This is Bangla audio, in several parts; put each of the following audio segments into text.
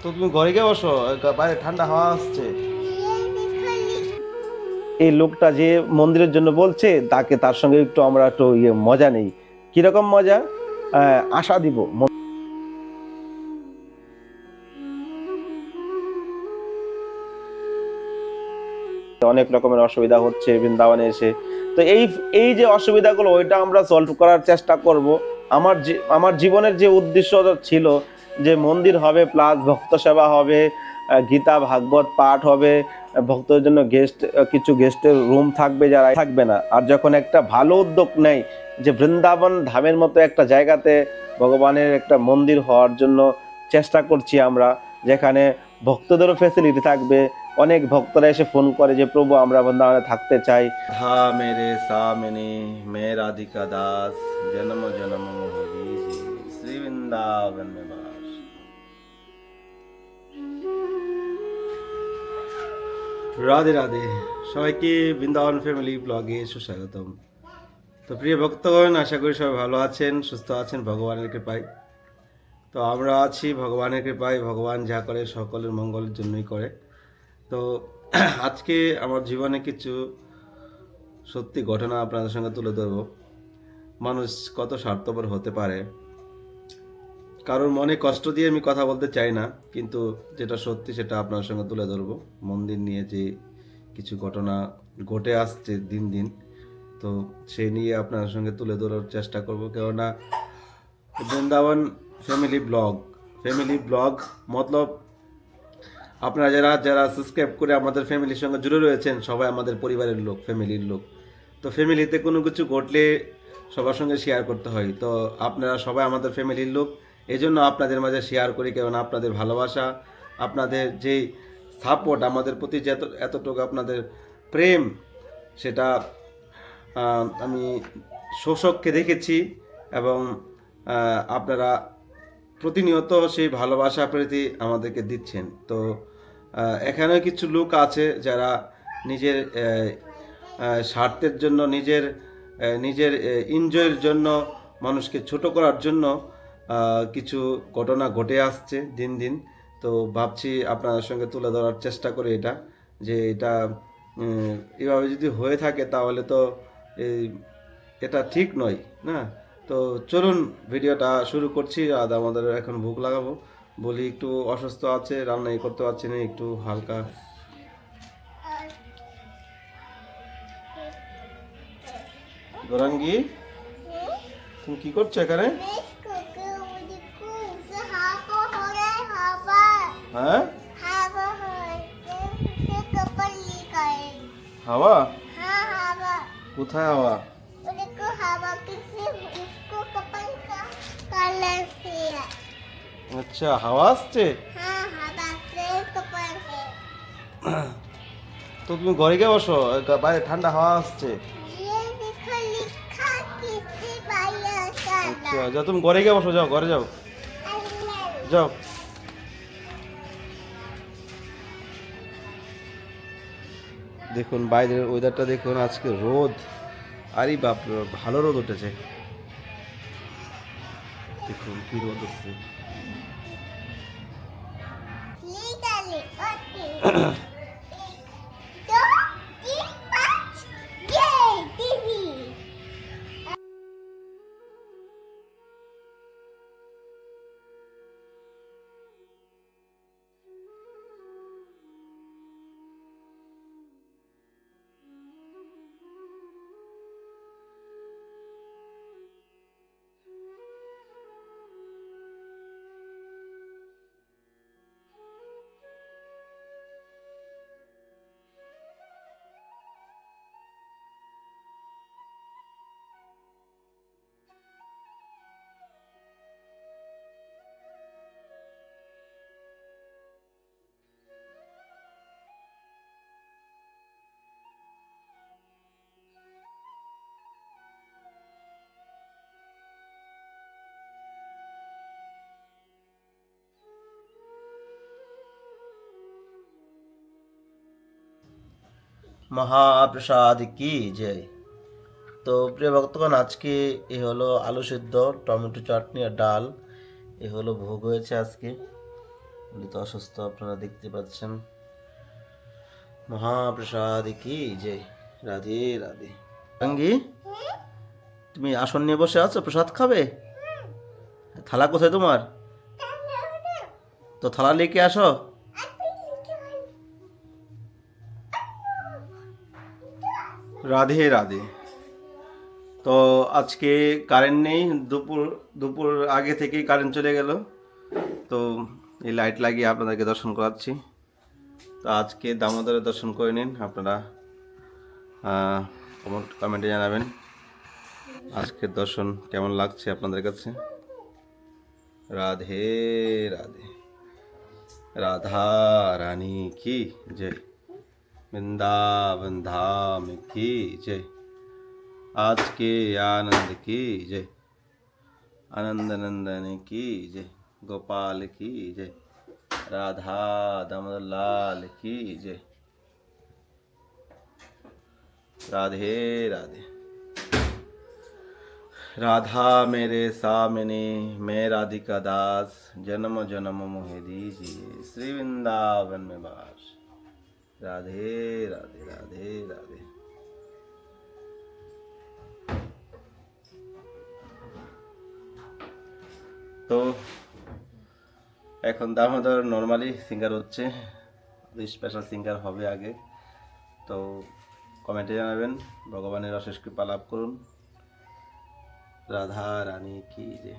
তো তুমি ঘরে গিয়ে বসো, বাইরে ঠান্ডা হাওয়া আসছে। এই লোকটা যে মন্দিরের জন্য বলছে, তাকে তার সঙ্গে একটু আমরা একটু ইয়ে মজা নেই। কীরকম মজা? আশা দিব। অনেক রকমের অসুবিধা হচ্ছে বৃন্দাবনে এসে। তো এই এই যে অসুবিধাগুলো, ওইটা আমরা সলভ করার চেষ্টা করব। আমার আমার জীবনের যে উদ্দেশ্য ছিল যে মন্দির হবে প্লাস ভক্ত সেবা হবে গীতা, ভাগবত পাঠ হবে ভক্তদের জন্য গেস্ট কিছু গেস্টের রুম থাকবে যারা থাকবে না। আর যখন একটা ভালো উদ্যোগ নেয় যে বৃন্দাবন ধামের মতো একটা জায়গাতে ভগবানের একটা মন্দির হওয়ার জন্য চেষ্টা করছি আমরা, যেখানে ভক্তদেরও ফেসিলিটি থাকবে। অনেক ভক্তরা এসে ফোন করে যে, প্রভু, আমরা বৃন্দাবনে থাকতে চাই। মেরে সা মেনে, মে রাধিকা দাস, জন্ম জন্ম শ্রী বৃন্দাবন রাধে রাধে। সবাইকে বৃন্দাবন ফ্যামিলি ব্লগে সুস্বাগতম। তো প্রিয় ভক্তগণ, আশা করি সবাই ভালো আছেন, সুস্থ আছেন, ভগবানের কৃপায়। তো আমরা আছি ভগবানের কৃপায়, ভগবান যা করে সকলের মঙ্গলের জন্যই করে। তো আজকে আমার জীবনে কিছু সত্যি ঘটনা আপনাদের সঙ্গে তুলে ধরবো। মানুষ কত স্বার্থপর হতে পারে কারোর মনে কষ্ট দিয়ে আমি কথা বলতে চাই না, কিন্তু যেটা সত্যি সেটা আপনার সঙ্গে তুলে ধরবো। মন্দির নিয়ে যে কিছু ঘটনা ঘটে আসছে দিন দিন, তো সেই নিয়ে আপনার সঙ্গে তুলে ধরার চেষ্টা করব। কেননা Vrindavan family blog family blog মতলব আপনারা যারা যারা সাবস্ক্রাইব করে আমাদের ফ্যামিলির সঙ্গে জুড়ে রয়েছেন, সবাই আমাদের পরিবারের লোক, ফ্যামিলির লোক। তো ফ্যামিলিতে কোনো কিছু ঘটলে সবার সঙ্গে শেয়ার করতে হয়। তো আপনারা সবাই আমাদের ফ্যামিলির লোক এই জন্য আপনাদের মাঝে শেয়ার করি, কেননা আপনাদের ভালোবাসা, আপনাদের যেই সাপোর্ট আমাদের প্রতি যে এত, এতটুকু আপনাদের প্রেম, সেটা আমি শোষককে দেখেছি এবং আপনারা প্রতিনিয়ত সেই ভালোবাসা প্রতি আমাদেরকে দিচ্ছেন। তো এখানেও কিছু লোক আছে যারা নিজের স্বার্থের জন্য, নিজের নিজের এনজয়ের জন্য, মানুষকে ছোট করার জন্য কিছু ঘটনা ঘটে আসছে দিন দিন। তো ভাবছি আপনাদের সঙ্গে তুলে ধরার চেষ্টা করি এটা যে এটা এভাবে যদি হয়ে থাকে তাহলে তো এই এটা ঠিক নয় না? তো চলুন ভিডিওটা শুরু করছি আর আমাদের এখন ভুক লাগাবো। বলি একটু অসুস্থ আছে রান্না করতে পারছি না একটু হালকা। গৌরাঙ্গি তুমি কি করছ এখানে? হ্যাঁ? হাওয়া কোথায় হাওয়া? আচ্ছা হাওয়া আসছে? তো তুমি ঘরে গিয়ে বসো বাইরে ঠান্ডা হাওয়া আসছে। আচ্ছা যাও তুমি ঘরে গিয়ে বসো যাও ঘরে যাও। যাও। দেখুন বাইরের ওয়েদারটা দেখুন আজকে রোদ। আরে বাপ বাপ, ভালো রোদ উঠেছে। দেখুন কি রোদ উঠছে। মহাপ্রসাদ কি জয়। তো প্রিয় ভক্তগণ, আজকে এ হলো আলু সিদ্ধ, টমেটো চাটনি আর ডাল। এ হলো ভোগ হয়েছে আজকে। তো অসুস্থ, আপনারা দেখতে পাচ্ছেন। মহাপ্রসাদ কি যে রাধে রাধে। সঙ্গী তুমি আসন নিয়ে বসে আছো? প্রসাদ খাবে? থালা কোথায় তোমার? তো থালা লেকে আসো? রাধে রাধে। তো আজকে কারেন্ট নেই, দুপুর দুপুর আগে থেকেই কারেন্ট চলে গেল। তো এই লাইট লাগিয়ে আপনাদেরকে দর্শন করাচ্ছি। তো আজকে দামোদরে দর্শন করে নিন, আপনারা কমেন্ট জানাবেন। আজকের দর্শন কেমন লাগছে আপনাদের কাছে? রাধে রাধে। রাধা, রানী, কি? জয়। वृंदावन धाम की जय। आज के आनंद की जय। आनंद नंदन की जय। गोपाल की जय। राधा दामोदर लाल की जय। राधे राधे। राधा मेरे सामने, मैं राधिका दास। जन्म जन्म मोहे दीजिए। श्री वृंदावन में बास। রাধে রাধে রাধে রাধে। তো এখন দামোদর নর্মালি সিঙ্গার হচ্ছে। স্পেশাল সিঙ্গার হবে আগে। তো কমেন্টে জানাবেন। ভগবানের অশেষ কৃপা লাভ করুন। রাধা রানী কি রে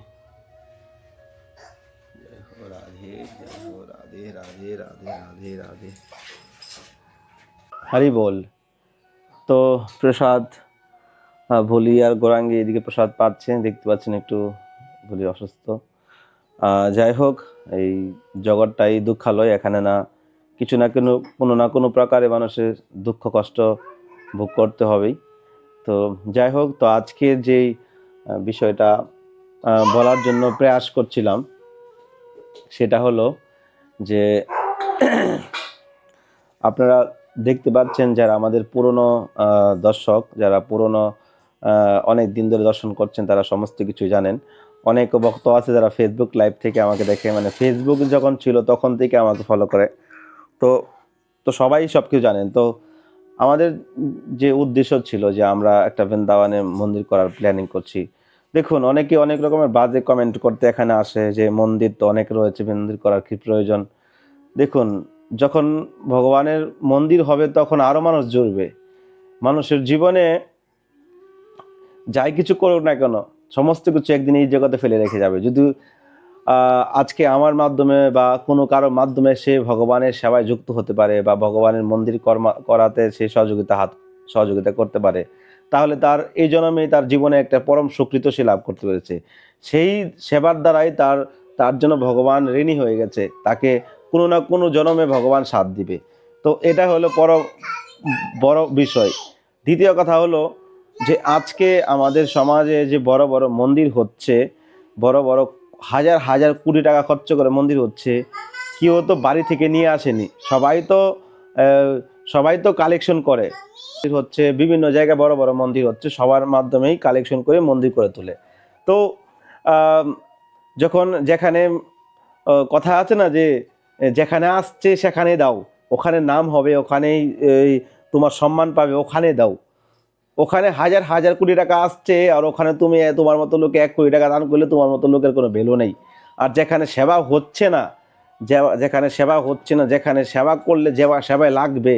জয় রাধে, জয় হো রাধে রাধে রাধে রাধে রাধে। হরি বল। তো প্রসাদ ভলি আর গোরাঙ্গি এদিকে প্রসাদ পাচ্ছেন, দেখতে পাচ্ছেন একটু ভলি অসুস্থ। যাই হোক, এই জগৎটাই দুঃখালয়, এখানে না কিছু না কোনো কোনো না কোনো প্রকারে মানুষের দুঃখ কষ্ট ভোগ করতে হবেই। তো যাই হোক, তো আজকে যেই বিষয়টা বলার জন্য প্রয়াস করছিলাম, সেটা হলো যে, আপনারা দেখতে পাচ্ছেন যারা আমাদের পুরনো দর্শক, যারা পুরনো অনেক দিন ধরে দর্শন করছেন, তারা সমস্ত কিছু জানেন। অনেক ভক্ত আছে যারা ফেসবুক লাইভ থেকে আমাকে দেখে মানে ফেসবুক যখন ছিল তখন থেকে আমাকে ফলো করে। তো তো সবাই সব কিছু জানেন। তো আমাদের যে উদ্দেশ্য ছিল যে আমরা একটা বৃন্দাবনে মন্দির করার প্ল্যানিং করছি। দেখুন, অনেকে অনেক রকমের বাজে কমেন্ট করতে এখানে আসে যে মন্দির তো অনেক রয়েছে, মন্দির করার কি প্রয়োজন? দেখুন যখন ভগবানের মন্দির হবে, তখন আরও মানুষ জুড়বে। মানুষের জীবনে যাই কিছু করুক না কেন, সমস্ত কিছু একদিন এই জগতে ফেলে রেখে যাবে। যদি আজকে আমার মাধ্যমে বা কোনো কারোর মাধ্যমে সে ভগবানের সেবায় যুক্ত হতে পারে বা ভগবানের মন্দির কর্মা, করাতে সে সহযোগিতা হাত, সহযোগিতা করতে পারে, তাহলে তার, এই জন্মে তার জীবনে একটা পরম সুকৃত সে লাভ করতে পেরেছে। সেই সেবার দ্বারাই তার তার জন্য ভগবান ঋণী হয়ে গেছে। তাকে কোনো না কোনো জন্মে ভগবান সাথ দিবে। তো এটা হলো পর, বড় বিষয়। দ্বিতীয় কথা হলো যে আজকে আমাদের সমাজে যে বড় বড় মন্দির হচ্ছে, বড় বড় হাজার হাজার কোটি টাকা খরচ করে মন্দির হচ্ছে, কেউ তো বাড়ি থেকে নিয়ে আসেনি। সবাই তো সবাই তো কালেকশন করে। হচ্ছে, বিভিন্ন জায়গায় বড় বড় মন্দির হচ্ছে, সবার মাধ্যমেই কালেকশন করে মন্দির করে তোলে। তো যখন যেখানে কথা আছে না যে যেখানে আসছে সেখানে দাও। ওখানে নাম হবে, ওখানেই তোমার সম্মান পাবে, ওখানে দাও। ওখানে হাজার হাজার কোটি টাকা আসছে, আর ওখানে তুমি তোমার মতো লোকে এক কোটি টাকা দান করলে তোমার মতো লোকের কোনো ভ্যালু নেই। আর যেখানে সেবা হচ্ছে না যেখানে সেবা হচ্ছে না, যেখানে সেবা করলে যেবা সেবায় লাগবে,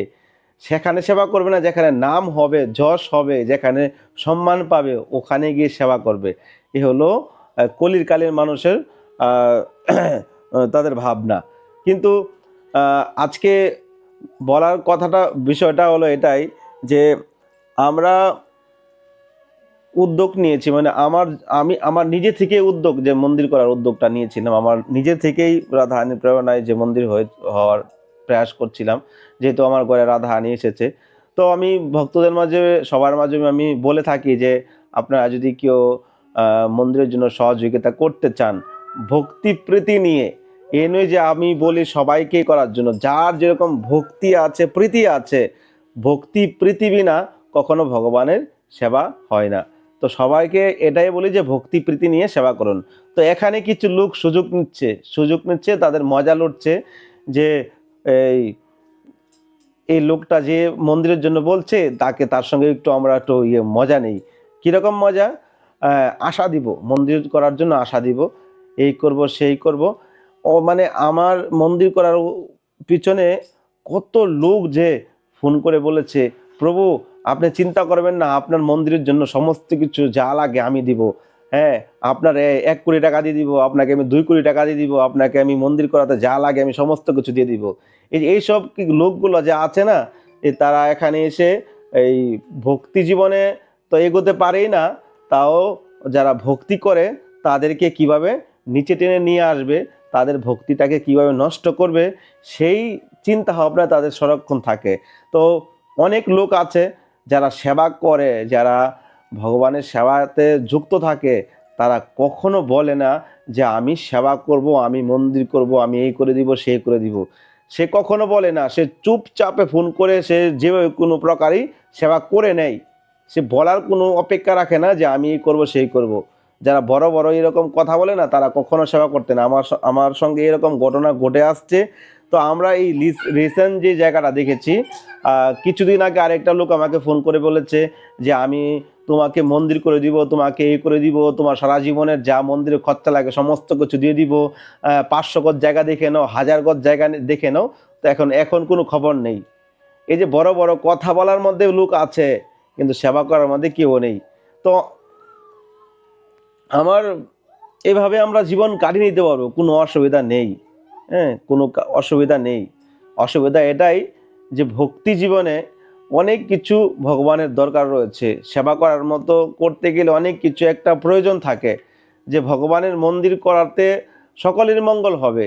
সেখানে সেবা করবে না, যেখানে নাম হবে, যশ হবে, যেখানে সম্মান পাবে, ওখানে গিয়ে সেবা করবে। এ হলো কলির কালের মানুষের তাদের ভাবনা। কিন্তু আজকে বলার কথাটা, বিষয়টা হলো এটাই যে আমরা উদ্যোগ নিয়েছি মানে আমার, আমি, আমার নিজে থেকে উদ্যোগ, যে মন্দির করার উদ্যোগটা নিয়েছিলাম। আমার নিজে থেকেই রাধা রাধাহানি প্রেরণায় যে মন্দির হয়ে, হওয়ার প্রয়াস করছিলাম, যেহেতু আমার ঘরে রাধা রাধাহানি এসেছে। তো আমি ভক্তদের মাঝে, সবার মাঝে আমি বলে থাকি যে, আপনারা যদি কেউ মন্দিরের জন্য সহযোগিতা করতে চান, ভক্তি প্রীতি নিয়ে এ নয় যে আমি বলি সবাইকে করার জন্য। যার যেরকম ভক্তি আছে, প্রীতি আছে, ভক্তি প্রীতি বিনা কখনো ভগবানের সেবা হয় না। তো সবাইকে এটাই বলি যে ভক্তি প্রীতি নিয়ে সেবা করুন। তো এখানে কিছু লোক সুযোগ নিচ্ছে সুযোগ নিচ্ছে, তাদের মজা লড়ছে যে এই এই লোকটা যে মন্দিরের জন্য বলছে, তাকে তার সঙ্গে একটু আমরা একটু ইয়ে মজা নেই। কীরকম মজা? আশা দিব, মন্দির করার জন্য আশা দিব। এই করব, সেই করব। মানে আমার মন্দির করার পিছনে কত লোক যে ফোন করে বলেছে, প্রভু, আপনি চিন্তা করবেন না, আপনার মন্দিরের জন্য সমস্ত কিছু যা লাগে আমি দিব। হ্যাঁ আপনার এক কোটি টাকা দিয়ে দিব, আপনাকে আমি দুই কোটি টাকা দিয়ে দিব, আপনাকে আমি মন্দির করাতে যা লাগে আমি সমস্ত কিছু দিয়ে দিব। এই এইসব কি লোকগুলো যে আছে না, এ তারা এখানে এসে এই ভক্তি জীবনে তো এগোতে পারেই না, তাও যারা ভক্তি করে তাদেরকে কীভাবে নিচে টেনে নিয়ে আসবে তাদের ভক্তিটাকে কীভাবে নষ্ট করবে, সেই চিন্তা ভাবনা তাদের সংরক্ষণ থাকে। তো অনেক লোক আছে যারা সেবা করে, যারা ভগবানের সেবাতে যুক্ত থাকে, তারা কখনো বলে না যে, আমি সেবা করব, আমি মন্দির করব, আমি এই করে দিব, সেই করে দিব। সে কখনো বলে না। সে চুপচাপে ফোন করে, সে যে কোনো প্রকারই সেবা করে নেয়। সে বলার কোনো অপেক্ষা রাখে না যে, আমি এই করব, সেই করব। যারা বড় বড় এরকম কথা বলে না, তারা কখনো সেবা করতে না। আমার আমার সঙ্গে এরকম ঘটনা ঘটে আসছে। তো আমরা এই রিসেন্ট যে জায়গাটা দেখেছি কিছুদিন আগে আরেকটা লোক আমাকে ফোন করে বলেছে যে, আমি তোমাকে মন্দির করে দিব, তোমাকে এই করে দিব, তোমার সারা জীবনের যা মন্দিরে খরচা লাগে সমস্ত কিছু দিয়ে দিব। পাঁচশো গজ জায়গা দেখে নাও, হাজার গজ জায়গা দেখে নাও। তো এখন এখন কোনো খবর নেই। এই যে বড় বড় কথা বলার মধ্যে লোক আছে, কিন্তু সেবা করার মধ্যে কেউ নেই। তো আমার এভাবে আমরা জীবন কাটিয়ে নিতে পারব, কোনো অসুবিধা নেই হ্যাঁ কোনো অসুবিধা নেই। অসুবিধা এটাই যে ভক্তি জীবনে অনেক কিছু ভগবানের দরকার রয়েছে। সেবা করার মতো করতে গেলে অনেক কিছু একটা প্রয়োজন থাকে, যে ভগবানের মন্দির করাতে সকলের মঙ্গল হবে।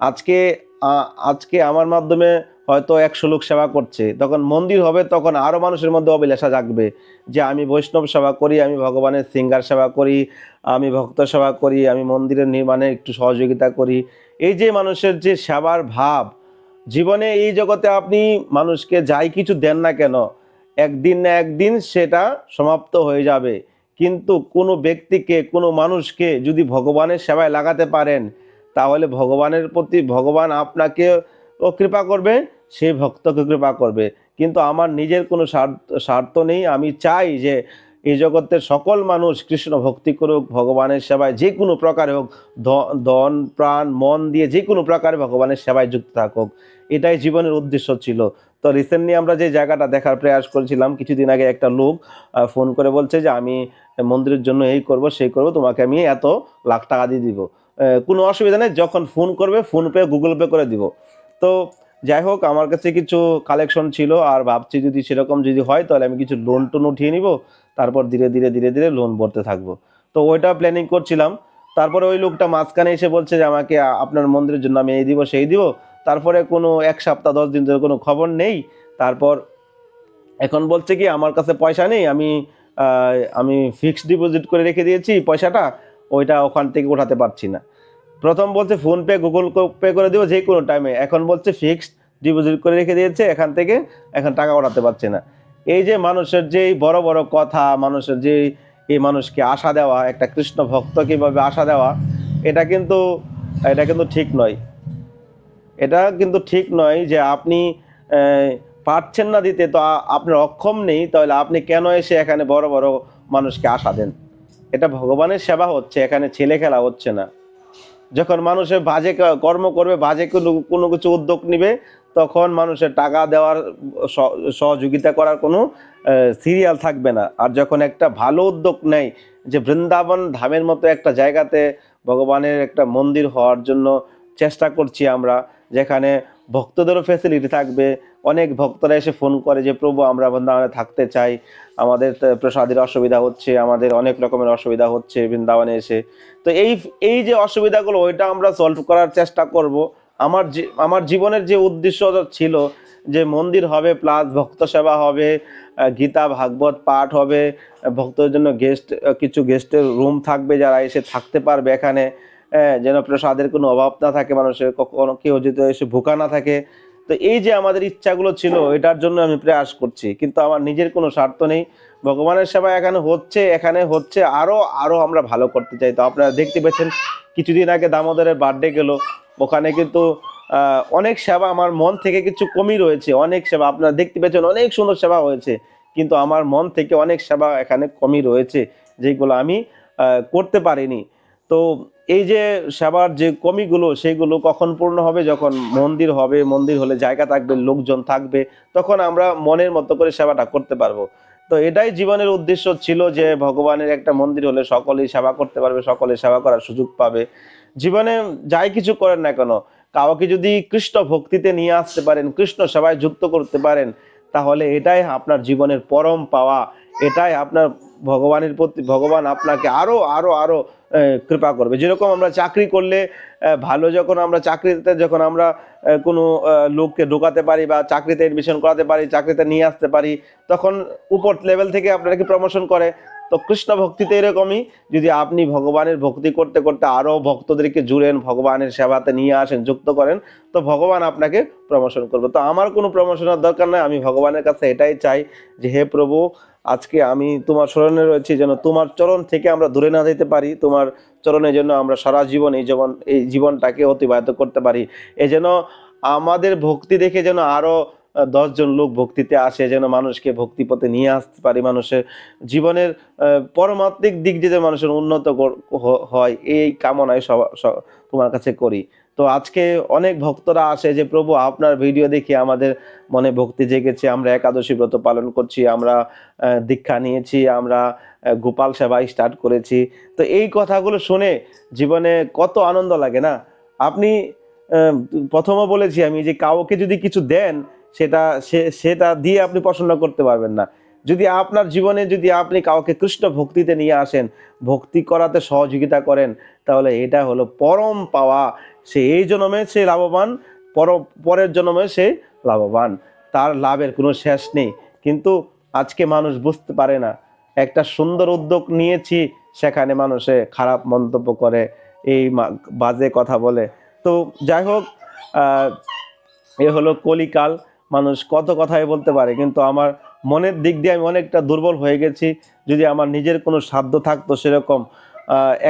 আজকে আজকে আমার মাধ্যমে হয়তো একশো লোক সেবা করছে। তখন মন্দির হবে, তখন আরও মানুষের মধ্যে অভিলাষা জাগবে যে আমি বৈষ্ণব সেবা করি, আমি ভগবানের সিঙ্গার সেবা করি, আমি ভক্ত সেবা করি, আমি মন্দিরের নির্মাণে একটু সহযোগিতা করি। এই যে মানুষের যে সেবার ভাব, জীবনে এই জগতে আপনি মানুষকে যাই কিছু দেন না কেন, একদিন না একদিন সেটা সমাপ্ত হয়ে যাবে। কিন্তু কোনো ব্যক্তিকে, কোনো মানুষকে যদি ভগবানের সেবায় লাগাতে পারেন, তাহলে ভগবানের প্রতি ভগবান আপনাকে ও কৃপা করবে সেই ভক্তকে কৃপা করবে। কিন্তু আমার নিজের কোনো স্বার্থ নেই। আমি চাই যে এই জগতের সকল মানুষ কৃষ্ণ ভক্তি করুক, ভগবানের সেবায় যে কোনো প্রকারে হোক ধন প্রাণ, মন দিয়ে যে কোনো প্রকারে ভগবানের সেবায় যুক্ত থাকুক। এটাই জীবনের উদ্দেশ্য ছিল। তো রিসেন্টলি আমরা যে জায়গাটা দেখার প্রয়াস করেছিলাম, কিছুদিন আগে একটা লোক ফোন করে বলছে যে, আমি মন্দিরের জন্য এই করব, সেই করব, তোমাকে আমি এত লাখ টাকা দিয়ে দিব। কোনো অসুবিধা নেই। যখন ফোন করবে ফোন পে গুগল পে করে দিব। তো যাই হোক, আমার কাছে কিছু কালেকশন ছিল, আর ভাবছি যদি সেরকম যদি হয়, তাহলে আমি কিছু লোন টোন উঠিয়ে নিব, তারপর ধীরে ধীরে ধীরে ধীরে লোন ভরতে থাকব। তো ওইটা প্ল্যানিং করছিলাম। তারপরে ওই লোকটা মাঝখানে এসে বলছে যে, আমাকে আপনার মন্দিরের জন্য আমি এই দিব, সেই দিব। তারপরে কোনো এক সপ্তাহ, দশ দিন ধরে কোনো খবর নেই। তারপর এখন বলছে কি, আমার কাছে পয়সা নেই, আমি আমি ফিক্সড ডিপোজিট করে রেখে দিয়েছি পয়সাটা, ওইটা ওখান থেকে উঠাতে পারছি না। প্রথম বলছে ফোনপে গুগল পে করে দেবো যে কোনো টাইমে এখন বলছে ফিক্সড ডিপোজিট করে রেখে দিয়েছে, এখান থেকে এখন টাকা ওঠাতে পারছে না। এই যে মানুষের যে বড় বড় কথা, মানুষের যে এই মানুষকে আশা দেওয়া, একটা কৃষ্ণ ভক্ত কীভাবে আশা দেওয়া, এটা কিন্তু এটা কিন্তু ঠিক নয়। এটা কিন্তু ঠিক নয় যে আপনি পারছেন না দিতে, তো আপনার অক্ষম নেই, তাহলে আপনি কেন এসে এখানে বড় বড় মানুষকে আশা দেন? এটা ভগবানের সেবা হচ্ছে, এখানে ছেলে খেলা হচ্ছে না। যখন মানুষের বাজে কর্ম করবে, বাজে কোনো কোনো কিছু উদ্যোগ নিবে, তখন মানুষের টাকা দেওয়ার সহযোগিতা করার কোনো সিরিয়াল থাকবে না। আর যখন একটা ভালো উদ্যোগ নেয়, যে বৃন্দাবন ধামের মতো একটা জায়গাতে ভগবানের একটা মন্দির হওয়ার জন্য চেষ্টা করছি আমরা, যেখানে ভক্তদেরও ফেসিলিটি থাকবে। অনেক ভক্তরা এসে ফোন করে যে, প্রভু, আমরা বৃন্দাবনে থাকতে চাই। আমাদের প্রসাদের অসুবিধা হচ্ছে, আমাদের অনেক রকমের অসুবিধা হচ্ছে বৃন্দাবনে এসে। তো এই এই যে অসুবিধাগুলো, ওইটা আমরা সলভ করার চেষ্টা করব। আমার আমার জীবনের যে উদ্দেশ্য ছিল যে, মন্দির হবে প্লাস ভক্ত সেবা হবে গীতা, ভাগবত পাঠ হবে, ভক্তদের জন্য গেস্ট কিছু গেস্টের রুম থাকবে যারা এসে থাকতে পারবে এখানে। যেন প্রসাদের কোনো অভাব না থাকে, মানুষের কখনো কেউ যদি এসে ভুকা না থাকে। তো এই যে আমাদের ইচ্ছাগুলো ছিল, এটার জন্য আমি প্রয়াস করছি। কিন্তু আমার নিজের কোনো স্বার্থ নেই। ভগবানের সেবা এখানে হচ্ছে এখানে হচ্ছে আরও আরও আমরা ভালো করতে চাই। তো আপনারা দেখতে পেয়েছেন, কিছুদিন আগে দামোদরের বার্থডে গেল। ওখানে কিন্তু অনেক সেবা আমার মন থেকে কিছু কমই রয়েছে, অনেক সেবা। আপনারা দেখতে পেয়েছেন, অনেক সুন্দর সেবা হয়েছে। কিন্তু আমার মন থেকে অনেক সেবা এখানে কমই রয়েছে, যেগুলো আমি করতে পারিনি। তো এই যে সেবার যে কমিগুলো সেইগুলো কখন পূর্ণ হবে? যখন মন্দির হবে মন্দির হলে জায়গা থাকবে লোকজন থাকবে তখন আমরা মনের মতো করে সেবাটা করতে পারব। তো এটাই জীবনের উদ্দেশ্য ছিল যে ভগবানের একটা মন্দির হলে সকলেই সেবা করতে পারবে সকলে সেবা করার সুযোগ পাবে। জীবনে যাই কিছু করেন না কেন কাউকে যদি কৃষ্ণ ভক্তিতে নিয়ে আসতে পারেন কৃষ্ণ সেবায় যুক্ত করতে পারেন তাহলে এটাই আপনার জীবনের পরম পাওয়া। এটাই আপনার ভগবানের প্রতি ভগবান আপনাকে আরও আরও আরও আহ, কৃপা করবে। যেরকম আমরা চাকরি করলে ভালো যখন আমরা চাকরিতে যখন আমরা কোনো লোককে ঢোকাতে পারি বা চাকরিতে এডমিশন করাতে পারি, চাকরিতে নিয়ে আসতে পারি, তখন উপর লেভেল থেকে আপনারা কি প্রমোশন করে? তো কৃষ্ণ ভক্তিতে এরকমই যদি আপনি ভগবানের ভক্তি করতে করতে আরও ভক্তদেরকে জুড়েন ভগবানের সেবাতে নিয়ে আসেন যুক্ত করেন তো ভগবান আপনাকে প্রমোশন করবে। তো আমার কোনো প্রমোশনের দরকার নাই আমি ভগবানের কাছে এটাই চাই যে হে প্রভু আজকে আমি তোমার স্মরণে রয়েছি যেন তোমার চরণ থেকে আমরা দূরে না যেতে পারি তোমার চরণের জন্য আমরা সারা জীবন এই জীবন এই জীবনটাকে অতিবাহিত করতে পারি। এ যেন আমাদের ভক্তি দেখে যেন আরও আহ, দশজন লোক ভক্তিতে আসে, যেন মানুষকে ভক্তি পথে নিয়ে আসতে পারি, মানুষের জীবনের পরমাত্মিক দিক দিয়ে মানুষের উন্নত হয়, এই কামনায় তোমার কাছে করি। তো আজকে অনেক ভক্তরা আসে যে, প্রভু, আপনার ভিডিও দেখে আমাদের মনে ভক্তি জেগেছে, আমরা একাদশী ব্রত পালন করছি, আমরা দীক্ষা নিয়েছি, আমরা গোপাল সেবা স্টার্ট করেছি। তো এই কথাগুলো শুনে জীবনে কত আনন্দ লাগে না? আপনি প্রথমে বলেছি আমি যে, কাউকে যদি কিছু দেন সেটা সেটা দিয়ে আপনি পছন্দ করতে পারবেন না। যদি আপনার জীবনে যদি আপনি কাউকে কৃষ্ণ ভক্তিতে নিয়ে আসেন, ভক্তি করাতে সহযোগিতা করেন, তাহলে এটা হলো পরম পাওয়া। সে এই জন্মে সে লাভবান, পর, পরের জন্মে সে লাভবান। তার লাভের কোনো শেষ নেই। কিন্তু আজকে মানুষ বুঝতে পারে না। একটা সুন্দর উদ্যোগ নিয়েছি, সেখানে মানুষে খারাপ মন্তব্য করে, এই বাজে কথা বলে। তো যাই হোক এ হলো কলিকাল। মানুষ কত কথাই বলতে পারে, কিন্তু আমার মনের দিক দিয়ে আমি অনেকটা দুর্বল হয়ে গেছি। যদি আমার নিজের কোনো সাধ্য থাকতো সেরকম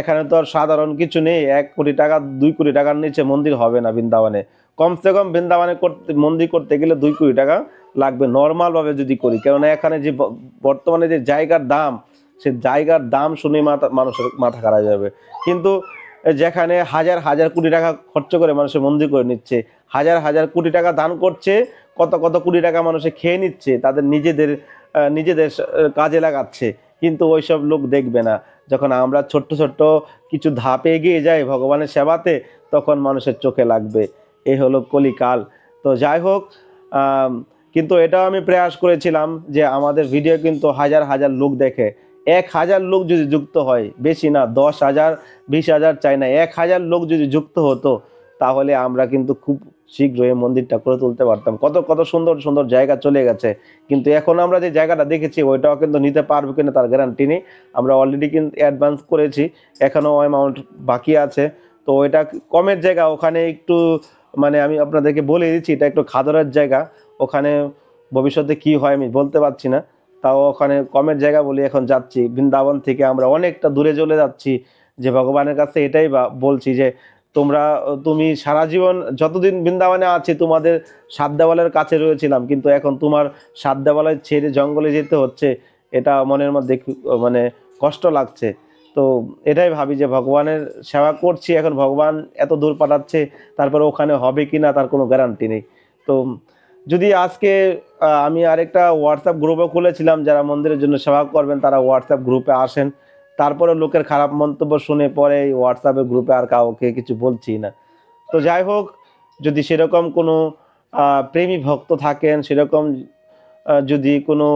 এখানে তো আর সাধারণ কিছু নেই, এক কোটি টাকা, দুই কোটি টাকার নিচে মন্দির হবে না বৃন্দাবনে। কমসে কম বৃন্দাবনে করতে, মন্দির করতে গেলে দুই কোটি টাকা লাগবে, নর্মালভাবে যদি করি। কেননা এখানে যে বর্তমানে যে জায়গার দাম, সে জায়গার দাম শুনে মাথা, মানুষের মাথা খারাপ যাবে। কিন্তু যেখানে হাজার হাজার কোটি টাকা খরচ করে মানুষের মন্দির করে নিচ্ছে, হাজার হাজার কোটি টাকা দান করছে কত কত কুড়ি টাকা মানুষে খেয়ে নিচ্ছে, তাদের নিজেদের নিজেদের কাজে লাগাচ্ছে, কিন্তু ওইসব লোক দেখবে না। যখন আমরা ছোট্ট ছোট্ট কিছু ধাপে এগিয়ে যাই ভগবানের সেবাতে, তখন মানুষের চোখে লাগবে। এ হলো কলিকাল। তো যাই হোক কিন্তু এটাও আমি প্রয়াস করেছিলাম যে আমাদের ভিডিও কিন্তু হাজার হাজার লোক দেখে। এক হাজার লোক যদি যুক্ত হয়, বেশি না, দশ হাজার, বিশ হাজার চাই না, এক হাজার লোক যদি যুক্ত হতো, তাহলে আমরা কিন্তু খুব শীঘ্রই মন্দিরটা করে তুলতে পারতাম। কত কত সুন্দর সুন্দর জায়গা চলে গেছে। কিন্তু এখন আমরা যে জায়গাটা দেখেছি, ওইটাও কিন্তু নিতে পারব কিনা তার গ্যারান্টি নেই। আমরা অলরেডি কিন্তু অ্যাডভান্স করেছি। এখনও অ্যামাউন্ট বাকি আছে। তো ওইটা কমের জায়গা, ওখানে একটু মানে আমি আপনাদেরকে বলে দিচ্ছি, এটা একটু খাদরের জায়গা। ওখানে ভবিষ্যতে কি হয় আমি বলতে পারছি না। তাও ওখানে কমের জায়গা বলি এখন যাচ্ছি। বৃন্দাবন থেকে আমরা অনেকটা দূরে চলে যাচ্ছি। যে ভগবানের কাছে এটাই বলছি যে তোমরা তুমি সারা জীবন যতদিন বৃন্দাবনে আছি, তোমাদের সাত দেওয়ালের কাছে রয়েছিলাম, কিন্তু এখন তোমার সাত দেওয়ালের ছেড়ে জঙ্গলে যেতে হচ্ছে, এটা মনের মধ্যে মানে কষ্ট লাগছে। তো এটাই ভাবি যে ভগবানের সেবা করছি, এখন ভগবান এত দূর পাঠাচ্ছে, তারপরে ওখানে হবে কি না তার কোনো গ্যারান্টি নেই। তো যদি আজকে আমি আরেকটা হোয়াটসঅ্যাপ গ্রুপও খুলেছিলাম, যারা মন্দিরের জন্য সেবা করবেন, তারা হোয়াটসঅ্যাপ গ্রুপে আসেন। তারপরে লোকের খারাপ মন্তব্য শুনে পরে এই হোয়াটসঅ্যাপের গ্রুপে আর কাউকে কিছু বলছি না। তো যাই হোক, যদি সেরকম কোনো প্রেমী ভক্ত থাকেন, সেরকম যদি কোনো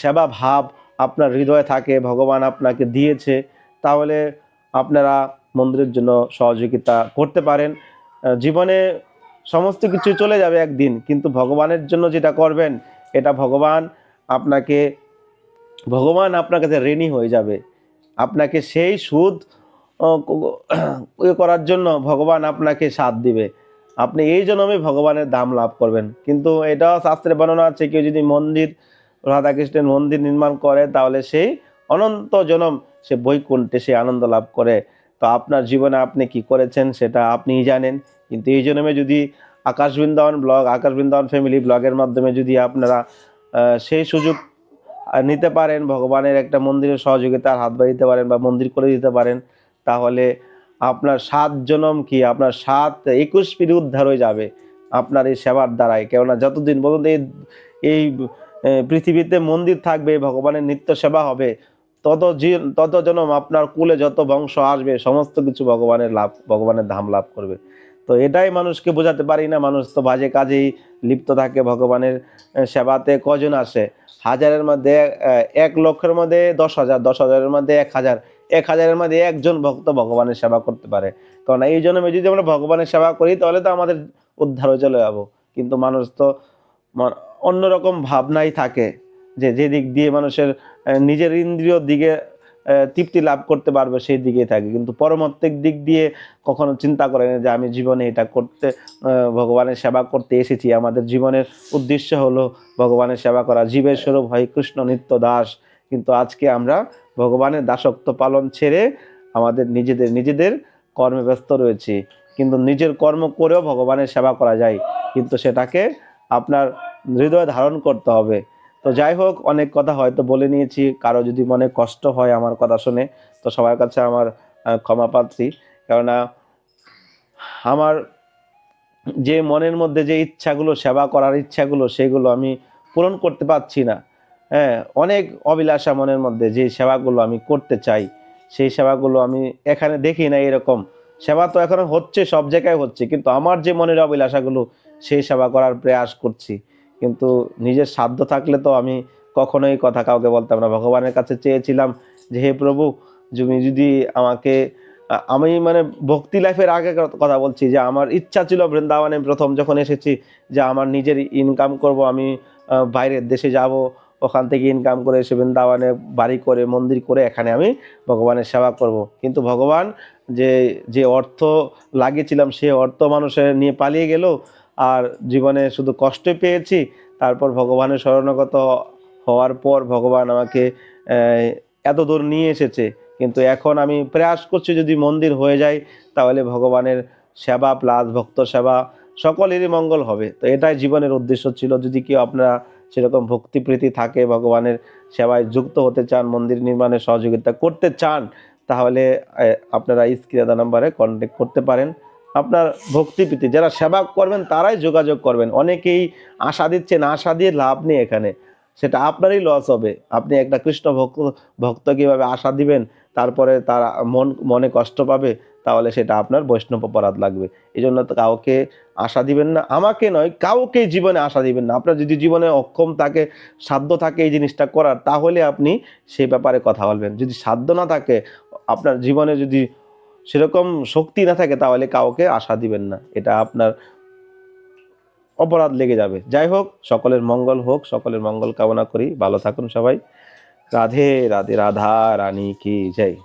সেবা ভাব আপনার হৃদয়ে থাকে, ভগবান আপনাকে দিয়েছে, তাহলে আপনারা মন্দিরের জন্য সহযোগিতা করতে পারেন। জীবনে সমস্ত কিছু চলে যাবে একদিন, কিন্তু ভগবানের জন্য যেটা করবেন, এটা ভগবান আপনাকে, ভগবান আপনার কাছে ঋণী হয়ে যাবে। আপনাকে সেই সুদ ইয়ে করার জন্য ভগবান আপনাকে সাথ দিবে। আপনি এই জন্মে ভগবানের দাম লাভ করবেন। কিন্তু এটাও শাস্ত্রে বর্ণনা আছে, কেউ যদি মন্দির, রাধাকৃষ্ণের মন্দির নির্মাণ করে, তাহলে সেই অনন্ত জনম সে বৈকুণ্ঠে সে আনন্দ লাভ করে। তো আপনার জীবনে আপনি কি করেছেন সেটা আপনিই জানেন। কিন্তু এই জন্মে যদি আকাশ বৃন্দাবন ব্লগ আকাশ বৃন্দাবন ফ্যামিলি ব্লগের মাধ্যমে যদি আপনারা সেই সুযোগ নিতে পারেন, ভগবানের একটা মন্দিরের সহযোগিতার হাত বাড়িতে পারেন বা মন্দির করে দিতে পারেন, তাহলে আপনার সাত জনম কি? আপনার সাত একুশ পিড়ি উদ্ধার হয়ে যাবে আপনার এই সেবার দ্বারাই কেননা যতদিন পর্যন্ত এই এই পৃথিবীতে মন্দির থাকবে, ভগবানের নিত্য সেবা হবে, তত তত জনম আপনার কুলে যত বংশ আসবে, সমস্ত কিছু ভগবানের লাভ, ভগবানের ধাম লাভ করবে। তো এটাই মানুষকে বোঝাতে পারি না, মানুষ তো বাজে কাজেই লিপ্ত থাকে ভগবানের সেবাতে কজন আসে? হাজারের মধ্যে এক লক্ষের মধ্যে দশ হাজার, দশ হাজারের মধ্যে এক হাজার, এক হাজারের মধ্যে একজন ভক্ত ভগবানের সেবা করতে পারে। কারণ এই জন্যে যদি আমরা ভগবানের সেবা করি, তাহলে তো আমাদের উদ্ধার হয়ে চলে যাব। কিন্তু মানুষ তো অন্যরকম ভাবনাই থাকে যে যে দিক দিয়ে মানুষের নিজের ইন্দ্রিয় দিকে তৃপ্তি লাভ করতে পারবে সেই দিকেই থাকে। কিন্তু পরমাত্মিক দিক দিয়ে কখনো চিন্তা করে না যে আমি জীবনে এটা করতে ভগবানের সেবা করতে এসেছি। আমাদের জীবনের উদ্দেশ্য হলো ভগবানের সেবা করা। জীবের স্বরূপ হয় কৃষ্ণ নিত্য দাস। কিন্তু আজকে আমরা ভগবানের দাসত্ব পালন ছেড়ে আমাদের নিজেদের নিজেদের কর্মে ব্যস্ত রয়েছি। কিন্তু নিজের কর্ম করেও ভগবানের সেবা করা যায়। কিন্তু সেটাকে আপনার হৃদয়ে ধারণ করতে হবে। তো যাই হোক, অনেক কথা হয়তো বলে নিয়েছি। কারও যদি মনে কষ্ট হয় আমার কথা শুনে, তো সবার কাছে আমার ক্ষমা পাচ্ছি কেননা আমার যে মনের মধ্যে যে ইচ্ছাগুলো, সেবা করার ইচ্ছাগুলো, সেগুলো আমি পূরণ করতে পারছি না। হ্যাঁ অনেক অভিলাষা মনের মধ্যে যে সেবাগুলো আমি করতে চাই, সেই সেবাগুলো আমি এখানে দেখি না এরকম। সেবা তো এখন হচ্ছে, সব জায়গায় হচ্ছে। কিন্তু আমার যে মনের অভিলাষাগুলো, সেই সেবা করার প্রয়াস করছি। কিন্তু নিজের সাধ্য থাকলে তো আমি কখনোই কথা কাউকে বলতাম না। ভগবানের কাছে চেয়েছিলাম যে, হে প্রভু, তুমি যদি আমাকে আমি মানে ভক্তি লাইফের আগে কথা বলছি যে, আমার ইচ্ছা ছিল বৃন্দাবনে প্রথম যখন এসেছি যে, আমার নিজের ইনকাম করব, আমি বাইরের দেশে যাব, ওখান থেকে ইনকাম করে এসে বৃন্দাবনে বাড়ি করে, মন্দির করে এখানে আমি ভগবানের সেবা করব। কিন্তু ভগবান যে যে অর্থ লাগিয়েছিলাম, সে অর্থ মানুষের নিয়ে পালিয়ে গেল আর জীবনে শুধু কষ্ট পেয়েছি, তারপর ভগবানের শরণাগত হওয়ার পর ভগবান আমাকে এত দূর নিয়ে এসেছে। কিন্তু এখন আমি প্রয়াস করছি যদি মন্দির হয়ে যায়, তাহলে ভগবানের সেবা, প্লাস ভক্ত সেবা সকলেরই মঙ্গল হবে। তো এটাই জীবনের উদ্দেশ্য ছিল। যদি কেউ আপনারা সেরকম ভক্তিপ্রীতি থাকে, ভগবানের সেবায় যুক্ত হতে চান, মন্দির নির্মাণে সহযোগিতা করতে চান, তাহলে আপনারা স্ক্রিনে নাম্বারে কন্ট্যাক্ট করতে পারেন। আপনার ভক্তিপ্রীতি, যারা সেবা করবেন তারাই যোগাযোগ করবেন। অনেকেই আশা দিচ্ছেন আশা দিয়ে লাভ নেই এখানে। সেটা আপনারই লস হবে। আপনি একটা কৃষ্ণ ভক্ত ভক্ত কীভাবে আশা দিবেন, তারপরে তার মন, মনে কষ্ট পাবে, তাহলে সেটা আপনার বৈষ্ণব অপরাধ লাগবে। এই জন্য কাউকে আশা দিবেন না। আমাকে নয়, কাউকে জীবনে আশা দিবেন না। আপনার যদি জীবনে অক্ষম থাকে, সাধ্য থাকে এই জিনিসটা করার, তাহলে আপনি সেই ব্যাপারে কথা বলবেন। যদি সাধ্য না থাকে, আপনার জীবনে যদি সেরকম শক্তি না থাকে তাহলে কাউকে আশা দিবেন না। এটা আপনার অপরাধ লেগে যাবে। যাই হোক, সকলের মঙ্গল হোক, সকলের মঙ্গল কামনা করি। ভালো থাকুন সবাই। রাধে রাধে, রাধা, রানী কি, জয়।